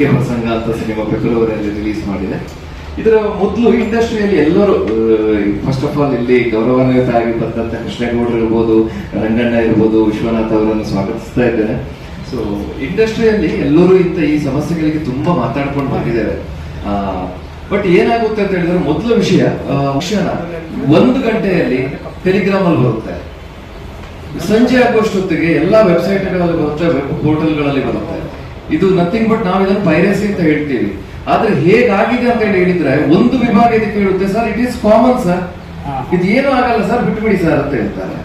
ಅಡಿಕೆ ಪ್ರಸಂಗ ಅಂತ ಸಿನಿಮಾ ಫೆಬ್ರವರಿಯಲ್ಲಿ ರಿಲೀಸ್ ಮಾಡಿದೆ. ಇದರ ಮೊದಲು ಇಂಡಸ್ಟ್ರಿಯಲ್ಲಿ ಎಲ್ಲರೂ ಫಸ್ಟ್ ಆಫ್ ಆಲ್ ಇಲ್ಲಿ ಗೌರವಾನ್ವಿತ ಆಗಿ ಬಂದಂತ ಕೃಷ್ಣೇಗೌಡರು ಇರ್ಬೋದು, ರಂಗಣ್ಣ ಇರ್ಬೋದು, ವಿಶ್ವನಾಥ್ ಅವರನ್ನು ಸ್ವಾಗತಿಸ್ತಾ ಇದ್ದೇನೆ. ಸೊ ಇಂಡಸ್ಟ್ರಿಯಲ್ಲಿ ಎಲ್ಲರೂ ಇಂತ ಈ ಸಮಸ್ಯೆಗಳಿಗೆ ತುಂಬಾ ಮಾತಾಡ್ಕೊಂಡು ಬಂದಿದ್ದಾರೆ ಬಟ್ ಏನಾಗುತ್ತೆ ಅಂತ ಹೇಳಿದ್ರೆ ಮೊದಲ ವಿಷಯ ವಿಷಯನ ಒಂದು ಗಂಟೆಯಲ್ಲಿ ಟೆಲಿಗ್ರಾಮ್ ಅಲ್ಲಿ ಬರುತ್ತೆ. ಸಂಜೆ ಆಗುವಷ್ಟೊತ್ತಿಗೆ ಎಲ್ಲಾ ವೆಬ್ಸೈಟ್ಗಳಲ್ಲಿ ಬರುತ್ತೆ ವೆಬ್ ಪೋರ್ಟಲ್ಗಳಲ್ಲಿ ಬರುತ್ತೆ. ಇದು ನಥಿಂಗ್ ಬಟ್ ನಾವು ಇದನ್ನು ಪೈರಸಿ ಅಂತ ಹೇಳ್ತೀವಿ. ಆದ್ರೆ ಹೇಗಾಗಿದೆ ಅಂತ ಹೇಳಿ ಹೇಳಿದ್ರೆ ಒಂದು ವಿಭಾಗ ಇದಕ್ಕೆ ಹೇಳುತ್ತೆ sir it is common sir ಇದು ಏನು ಆಗಲ್ಲ ಸರ್ ಬಿಟ್ಬಿಡಿ ಸರ್ ಅಂತ ಹೇಳ್ತಾರೆ.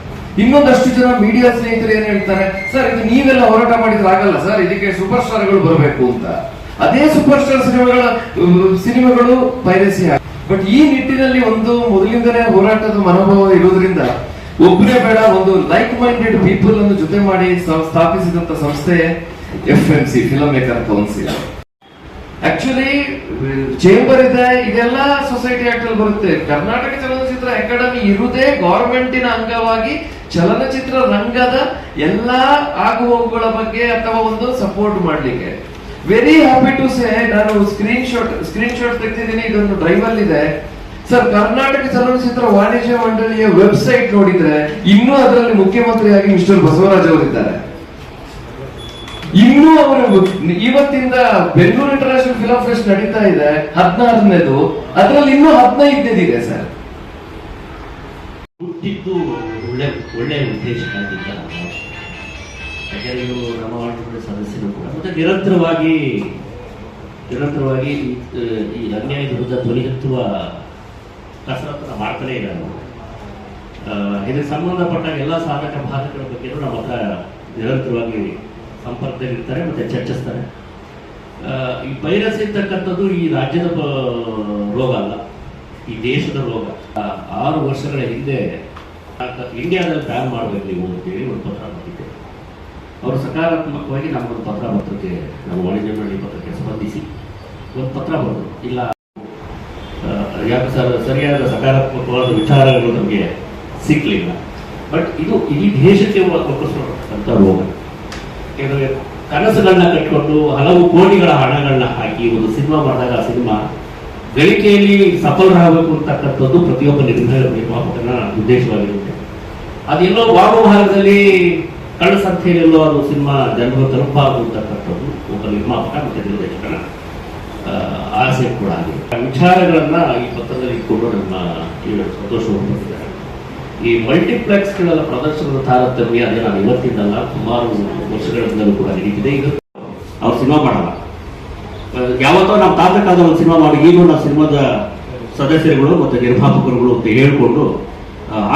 ಇನ್ನೊಂದಷ್ಟು ಜನ ಮೀಡಿಯಾ ಸ್ನೇಹಿತರು ಏನ್ ಹೇಳ್ತಾರೆ ಸರ್ ಇದು ನೀವೆಲ್ಲ ಹೋರಾಟ ಮಾಡಿದ್ರೆ ಆಗಲ್ಲ ಸರ್ ಇದಕ್ಕೆ ಸೂಪರ್ ಸ್ಟಾರ್ಗಳು ಬರಬೇಕು ಅಂತ. ಅದೇ ಸೂಪರ್ ಸ್ಟಾರ್ ಸಿನಿಮಾಗಳ ಸಿನಿಮಾಗಳು ಪೈರಸಿ ಬಟ್ ಈ ನಿಟ್ಟಿನಲ್ಲಿ ಒಂದು ಮೊದಲಿಂದಲೇ ಹೋರಾಟದ ಮನೋಭಾವ ಇರೋದ್ರಿಂದ ಒಬ್ಬನೇ ಬೇಡ ಒಂದು ಲೈಕ್ ಮೈಂಡೆಡ್ ಪೀಪಲ್ ಅನ್ನು ಜೊತೆ ಮಾಡಿ ಸ್ಥಾಪಿಸಿದಂತ ಸಂಸ್ಥೆ F M C film maker council actually chamber ಇದೆ, ಇದೆಲ್ಲ ಸೊಸೈಟಿ ಆಕ್ಟ್ ಅಲ್ಲಿ ಬರುತ್ತೆ. ಕರ್ನಾಟಕ ಚಲನಚಿತ್ರ ಅಕಾಡೆಮಿ ಇರುವುದೇ ಗವರ್ಮೆಂಟಿನ ಅಂಗವಾಗಿ ಚಲನಚಿತ್ರ ರಂಗದ ಎಲ್ಲಾ ಆಗುಹೋಗುಗಳ ಬಗ್ಗೆ ಅಥವಾ ಒಂದು ಸಪೋರ್ಟ್ ಮಾಡ್ಲಿಕ್ಕೆ. ವೆರಿ ಹ್ಯಾಪಿ ಟು ಸೇ ನಾನು ಸ್ಕ್ರೀನ್ ಶಾಟ್ ಸ್ಕ್ರೀನ್ ಶಾಟ್ ತೆಗೆದಿದ್ದೀನಿ, ಇದೊಂದು ಡ್ರೈವ್ ಅಲ್ಲಿ ಇದೆ. ಸರ್ ಕರ್ನಾಟಕ ಚಲನಚಿತ್ರ ವಾಣಿಜ್ಯ ಮಂಡಳಿಯ ವೆಬ್ಸೈಟ್ ನೋಡಿದ್ರೆ, ಇನ್ನೂ ಅದರಲ್ಲಿ ಮುಖ್ಯಮಂತ್ರಿಯಾಗಿ ಮಿಸ್ಟರ್ ಬಸವರಾಜ್ ಅವರಿದ್ದಾರೆ. ಇನ್ನೂ ಅವರು ಇವತ್ತಿಂದ ಬೆಂಗಳೂರು ಇಂಟರ್ನ್ಯಾಷನಲ್ ಫಿಲಂ ಫೆಸ್ಟ್ ನಡೀತಾ ಇದೆ, ಹದಿನಾರನೇದು. ಅದರಲ್ಲಿ ಇನ್ನೂ ಹದಿನೈದನೇದಿದೆ ಸರ್ ಹುಟ್ಟಿದ್ದು ಒಳ್ಳೆ ಒಳ್ಳೆಯ ಉದ್ದೇಶಕ್ಕಾಗಿಲ್ಲ ಯಾಕಂದ್ರೆ ನಮ್ಮ ಆಡಳಿತದ ಸದಸ್ಯರು ಕೂಡ ಮತ್ತೆ ನಿರಂತರವಾಗಿ ನಿರಂತರವಾಗಿ ಈ- ಅನ್ಯಾಯ ವಿರುದ್ಧ ಧ್ವನಿ ಎತ್ತುವ ಕಸರತ್ತನ್ನು ಮಾಡ್ತಾನೆ ಇಲ್ಲ ನಾವು ಇದಕ್ಕೆ ಸಂಬಂಧಪಟ್ಟ ಎಲ್ಲ ಸಾಧಕ ಬಾಧಕರ ಬಗ್ಗೆ ನಮ್ಮ ಹತ್ರ ನಿರಂತರವಾಗಿ ಸಂಪರ್ಕದಲ್ಲಿರ್ತಾರೆ ಮತ್ತೆ ಚರ್ಚಿಸ್ತಾರೆ. ಈ ವೈರಸ್ ಇರ್ತಕ್ಕಂಥದ್ದು ಈ ರಾಜ್ಯದ ರೋಗ ಅಲ್ಲ. ಈ ದೇಶದ ರೋಗ. ಆರು ವರ್ಷಗಳ ಹಿಂದೆ ಇಂಡಿಯಾದಲ್ಲಿ ಬ್ಯಾನ್ ಮಾಡಬೇಕು ನೀವು ಅಂತೇಳಿ ಒಂದು ಪತ್ರ ಬಂದಿದ್ದೆ ಅವರು ಸಕಾರಾತ್ಮಕವಾಗಿ ನಮಗೊಂದು ಪತ್ರ ಪತ್ರಕ್ಕೆ ನಮ್ಮ ವಾಣಿಜ್ಯ ಪತ್ರಕ್ಕೆ ಸಂಬಂಧಿಸಿ ಒಂದು ಪತ್ರ ಬರೆದು ಇಲ್ಲ ಯಾಕೆ ಸರ್, ಸರಿಯಾದ ಸಕಾರಾತ್ಮಕವಾದ ವಿಚಾರಗಳು ನಮಗೆ ಸಿಕ್ಕಲಿಲ್ಲ ಬಟ್ ಇದು ಇಡೀ ದೇಶಕ್ಕೆ ಒಪ್ಪಿಸ್ತಕ್ಕಂಥ ರೋಗ. ಯಾಕಂದ್ರೆ ಕನಸುಗಳನ್ನ ಕಟ್ಟಿಕೊಂಡು ಹಲವು ಕೋಟಿಗಳ ಹಣಗಳನ್ನ ಹಾಕಿ ಒಂದು ಸಿನಿಮಾ ಮಾಡಿದಾಗ ಆ ಸಿನಿಮಾ ಗಳಿಕೆಯಲ್ಲಿ ಸಫಲರಾಗಬೇಕು ಅಂತಕ್ಕಂಥದ್ದು ಪ್ರತಿಯೊಬ್ಬ ನಿರ್ಧಾರ ನಿರ್ಮಾಪಕನ ಉದ್ದೇಶವಾಗಿರುತ್ತೆ. ಅದೆಲ್ಲೋ ವಾಮೋಹಾರದಲ್ಲಿ ಕಳ್ಳ ಸಂಖ್ಯೆಯಲ್ಲೋ ಅದು ಸಿನಿಮಾ ಜನರು ತಲುಪಾಗುವಂತಕ್ಕಂಥದ್ದು ಒಬ್ಬ ನಿರ್ಮಾಪಕ ಮತ್ತೆ ನಿರ್ದೇಶಕನ ಆಸೆ ಕೂಡ ಆಗಿದೆ. ವಿಚಾರಗಳನ್ನ ಈ ಪತ್ರದಲ್ಲಿ ಇಟ್ಕೊಂಡು ನಮ್ಮ ಸಂತೋಷ ಈ ಮಲ್ಟಿಪ್ಲೆಕ್ಸ್ಗಳ ಪ್ರದರ್ಶನದ ತಾರತಮ್ಯ ಅದೇ ನಾನು ಇವತ್ತಿಂದಲ್ಲ ಸುಮಾರು ವರ್ಷಗಳಿಂದಲೂ ಕೂಡ ನಡೀತಿದೆ. ಈಗ ಅವ್ರು ಸಿನಿಮಾ ಮಾಡಲ್ಲ. ಯಾವತ್ತೋ ನಾವು ತಾತಕಾದ ಒಂದು ಸಿನಿಮಾ ಮಾಡಿ ಈಗಲೂ ನಾವು ಸಿನಿಮಾದ ಸದಸ್ಯರುಗಳು ಮತ್ತು ನಿರ್ಮಾಪಕರುಗಳು ಅಂತ ಹೇಳ್ಕೊಂಡು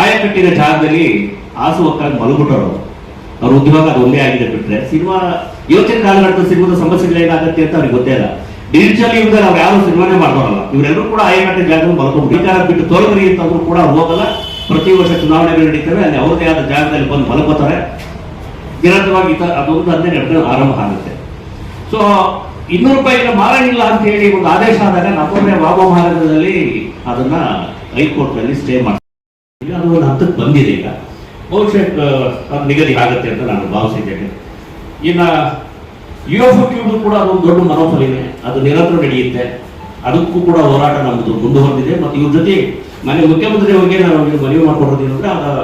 ಆಯಕಟ್ಟಿನ ಜಾಗದಲ್ಲಿ ಆಸುವಕ್ಕಾಗಿ ಮಲಗ್ಬಿಟ್ಟರು ಅವ್ರ. ಉದ್ಯೋಗ ಅದು ಒಂದೇ ಆಗಿದೆ ಬಿಟ್ರೆ. ಸಿನಿಮಾ ಯೋಚನೆ ಕಾಲಘಟ್ಟದ ಸಿನಿಮಾದ ಸಮಸ್ಯೆಗಳು ಏನಾಗುತ್ತೆ ಅಂತ ಅವ್ರಿಗೆ ಗೊತ್ತೇ ಇಲ್ಲ. ಡಿಜಿಟಲ್ ಯುಗದಲ್ಲಿ ಅವ್ರು ಯಾರು ಸಿನಿಮಾನೇ ಮಾಡೋರಲ್ಲ ಇವರೆಲ್ಲರೂ ಕೂಡ ಆಯಕಟ್ಟಿನ ಜಾಗದಲ್ಲಿ ಮಲ್ಕೊಂಡು ಬಿಟ್ಟು ತೊಲಗರಿ ಅಂತಂದ್ರೂ ಕೂಡ ಹೋಗಲ್ಲ. ಪ್ರತಿ ವರ್ಷ ಚುನಾವಣೆಗಳು ನಡೀತವೆ, ಅಲ್ಲಿ ಅವ್ರದೇ ಆದ ಜಾಗದಲ್ಲಿ ಬಂದು ಮಲಗೋತಾರೆ ನಿರಂತರವಾಗಿ ಅದೊಂದು ಅದೇ ನಡೆದ ಆರಂಭ ಆಗುತ್ತೆ. ಸೊ ಇನ್ನೂರು ರೂಪಾಯಿಗೆ ಮಾರಣಿಲ್ಲ ಅಂತ ಹೇಳಿ ಒಂದು ಆದೇಶ ಆದಾಗ ಬಾಬಾ ಮಹಾರದಲ್ಲಿ ಅದನ್ನ ಹೈಕೋರ್ಟ್ನಲ್ಲಿ ಸ್ಟೇ ಮಾಡ್ತೀವಿ ಅದು ಒಂದು ಹಂತಕ್ಕೆ ಬಂದಿದೆ ಈಗ. ಬಹುಶಃ ನಿಗದಿ ಆಗುತ್ತೆ ಅಂತ ನಾನು ಭಾವಿಸಿದ್ದೇನೆ. ಇನ್ನ ಯು ಎಫ್ ಕ್ಯೂಬ್ ಕೂಡ ಅದೊಂದು ದೊಡ್ಡ ಮನೋಫಲಿದೆ ಅದು ನಿರಂತರ ನಡೆಯುತ್ತೆ. ಅದಕ್ಕೂ ಕೂಡ ಹೋರಾಟ ನಮ್ಮದು ಮುಂದುವರೆದಿದೆ. ಮತ್ತು ಇವ್ರ ಜೊತೆ ಮನೆ ಮುಖ್ಯಮಂತ್ರಿ ಅವರಿಗೆ ನಾನು ಅವರಿಗೆ ಮನವಿ ಮಾಡ್ಕೊಡೋದೇನು ಅಂದ್ರೆ ಅದರ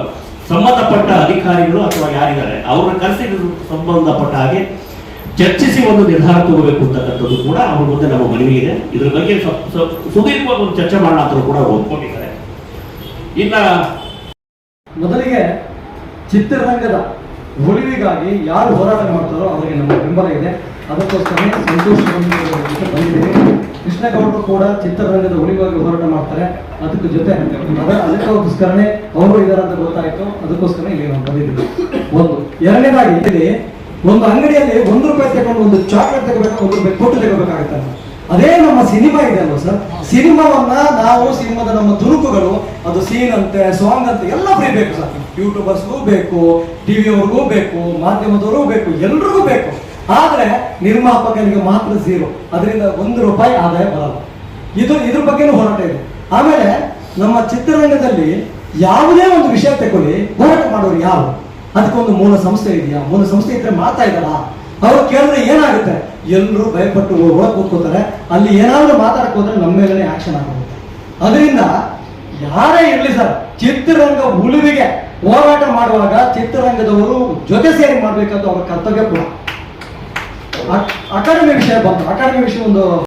ಸಂಬಂಧಪಟ್ಟ ಅಧಿಕಾರಿಗಳು ಅಥವಾ ಯಾರಿದ್ದಾರೆ, ಅವ್ರನ್ನ ಕರೆಸಿ ಸಂಬಂಧಪಟ್ಟ ಹಾಗೆ ಚರ್ಚಿಸಿ ಒಂದು ನಿರ್ಧಾರ ತಗೋಬೇಕು ಅಂತಕ್ಕಂಥದ್ದು ಕೂಡ ಅವ್ರ ಮುಂದೆ ನಮ್ಮ ಮನವಿ ಇದೆ. ಇದ್ರ ಬಗ್ಗೆ ಸುದೀರ್ಘವಾಗಿ ಒಂದು ಚರ್ಚೆ ಮಾಡೋಣ ಅಂತ ಕೂಡ ಅವ್ರು ಒಪ್ಕೊಂಡಿದ್ದಾರೆ. ಇನ್ನ ಮೊದಲಿಗೆ ಚಿತ್ರರಂಗದ ಉಳಿವಿಗಾಗಿ ಯಾರು ಹೋರಾಟ ಮಾಡ್ತಾರೋ ಅವರಿಗೆ ನಮ್ಮ ಬೆಂಬಲ ಇದೆ. ಅದಕ್ಕೋಸ್ಕರ ಸಂತೋಷ ಬಂದಿದ್ದೀವಿ. ಕೃಷ್ಣಗೌಡರು ಕೂಡ ಚಿತ್ರರಂಗದ ಉಳಿವಾಗಿ ಹೋರಾಟ ಮಾಡ್ತಾರೆ. ಅದಕ್ಕೆ ಜೊತೆ ಅದ ಅದಕ್ಕೋಸ್ಕರನೇ ಅವರು ಇದಾರೆ ಅಂತ ಗೊತ್ತಾಯ್ತು. ಅದಕ್ಕೋಸ್ಕರ ಇಲ್ಲಿ ನಾವು ಬಂದಿದ್ದೀವಿ. ಒಂದು. ಎರಡನೇದಾಗಿ ಇಲ್ಲಿ ಒಂದು ಅಂಗಡಿಯಲ್ಲಿ ಒಂದು ರೂಪಾಯಿ ತಗೊಂಡು ಒಂದು ಚಾಕ್ಲೇಟ್ ತಗೋಬೇಕು, ಒಂದು ರೂಪಾಯಿ ಕೊಟ್ಟು ತಗೋಬೇಕಾಗುತ್ತೆ. ಅದೇ ನಮ್ಮ ಸಿನಿಮಾ ಇದೆ ಅಲ್ವಾ ಸರ್? ಸಿನಿಮಾವನ್ನ ನಾವು, ಸಿನಿಮಾದ ನಮ್ಮ ತುಣುಕುಗಳು, ಅದು ಸೀನ್ ಅಂತೆ ಸಾಂಗ್ ಅಂತೆ, ಎಲ್ಲ ಫ್ರೀ ಬೇಕು ಸರ್. ಯೂಟ್ಯೂಬರ್ಸ್ಗೂ ಬೇಕು ಟಿವಿ ಅವ್ರಿಗೂ ಬೇಕು, ಮಾಧ್ಯಮದವ್ರಿಗೂ ಬೇಕು, ಎಲ್ರಿಗೂ ಬೇಕು. ಆದ್ರೆ ನಿರ್ಮಾಪಕನಿಗೆ ಮಾತ್ರ ಝೀರೋ ಅದರಿಂದ ಒಂದು ರೂಪಾಯಿ ಆದಾಯ ಬರಲ್ಲ. ಇದು ಇದ್ರ ಬಗ್ಗೆನೂ ಹೋರಾಟ ಇದೆ. ಆಮೇಲೆ ನಮ್ಮ ಚಿತ್ರರಂಗದಲ್ಲಿ ಯಾವುದೇ ಒಂದು ವಿಷಯ ತಗೊಳ್ಳಿ, ಹೋರಾಟ ಮಾಡೋರು ಯಾರು? ಅದಕ್ಕೊಂದು ಮೂಲ ಸಂಸ್ಥೆ ಇದೆಯಾ? ಮೂಲ ಸಂಸ್ಥೆ ಇದ್ರೆ ಮಾತಾ ಇದಲ್ಲ ಅವ್ರು ಕೇಳಿದ್ರೆ ಏನಾಗುತ್ತೆ? ಎಲ್ಲರೂ ಭಯಪಟ್ಟು ಒಳಗೆ ಕೂತ್ಕೋತಾರೆ. ಅಲ್ಲಿ ಏನಾದರೂ ಮಾತಾಡಕ್ಕೆ ಹೋದ್ರೆ ನಮ್ಮ ಮೇಲೆ ಆಕ್ಷನ್ ಆಗುತ್ತೆ. ಅದರಿಂದ ಯಾರೇ ಇರಲಿ ಸರ್ ಚಿತ್ರರಂಗ ಉಳಿವಿಗೆ ಹೋರಾಟ ಮಾಡುವಾಗ ಚಿತ್ರರಂಗದವರು ಜೊತೆ ಸೇರಿ ಮಾಡಬೇಕಂತ ಅವರ ಕರ್ತವ್ಯ ಕೂಡ. ಅಕಾಡೆಮಿ ವಿಷಯ ಬಂತು. ಅಕಾಡೆಮಿ ವಿಷಯ ಒಂದು